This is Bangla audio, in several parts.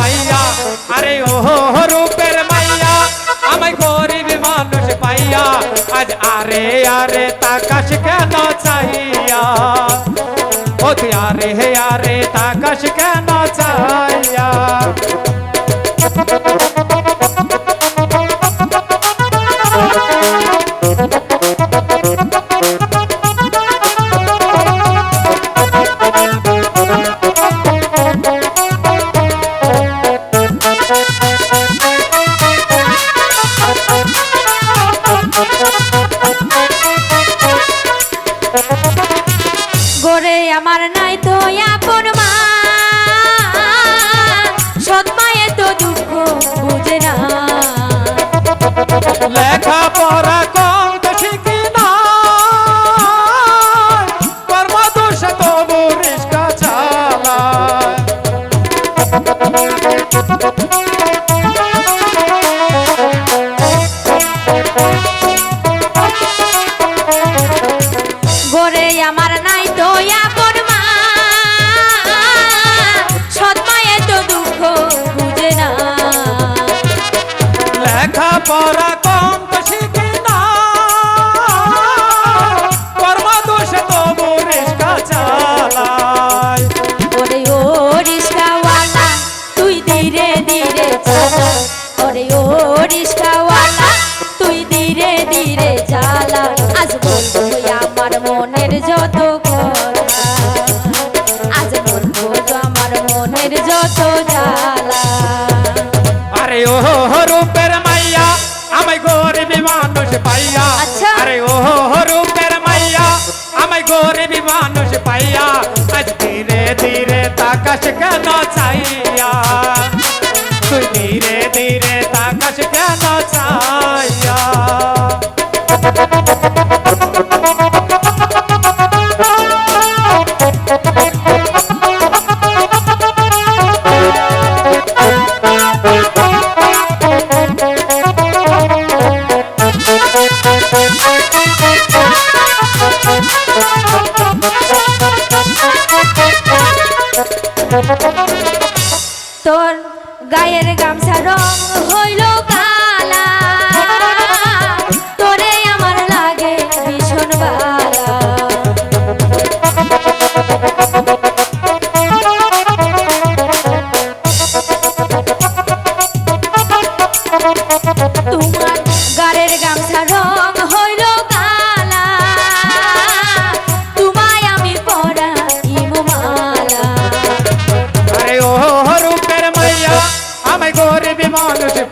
पाइया। अरे ओहो रूपेर मैया हमें गोरी भी मानुष पाइया। आज आरे अरे ताकश कहना चाहिया। ओ यारे हे यारे ताकश कहना चाहिया। লেখা কম তো শিখি না কর্ম দোষ তবু রিস্কা চালায়। ওরে ও রিস্কাওয়ালা তুই ধীরে ধীরে চালা। ওরে ও রিস্কাওয়ালা তুই ধীরে ধীরে চালা। আজ বলব আমার মনের যত আজ বলব আমার মনের যত জ্বালা। আরে ও রূপের মানুষ পাইয়া। আচ্ছা। আরে ও রূপের মাইয়া আমায় গরিবি মানুষ পাইয়া। আজ ধীরে ধীরে তাকাশ কেন চাইয়া গায়ের গামছা রং হইল কালা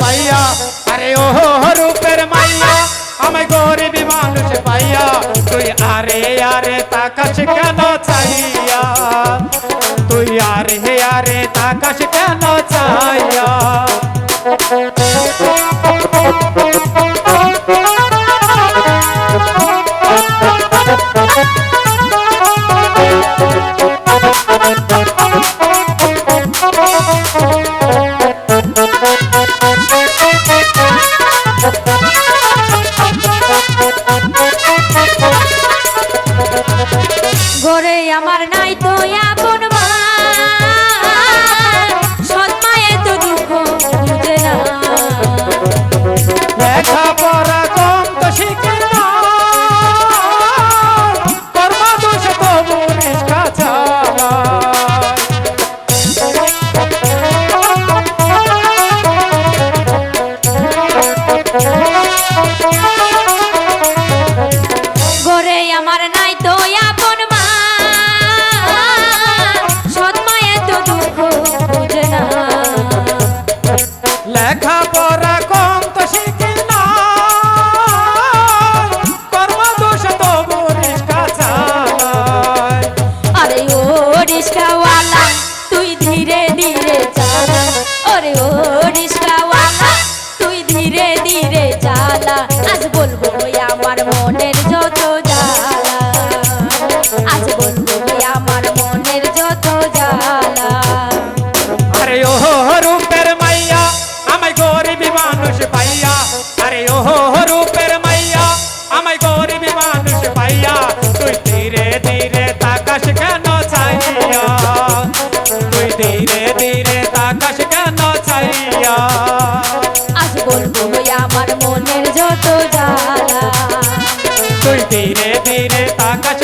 পাইয়া আরে ও রূপের মাইয়া আমায় গরিবি মানুষ পাইয়া তুই আরে আরে তাকাশ কেন চাইয়া তুই আরে আরে তাকাশ কেন চাইয়া লেখা পড়া কম তো শিখি না। কর্ম দোষ তবু নিষ্ঠা চালায়। আরে ও রিস্কাওয়ালা, তুই আজ বলব আমার মনের চাইয়া আজ বলব আমার মনের যত জ্বালা। তুই ধীরে ধীরে তাকাস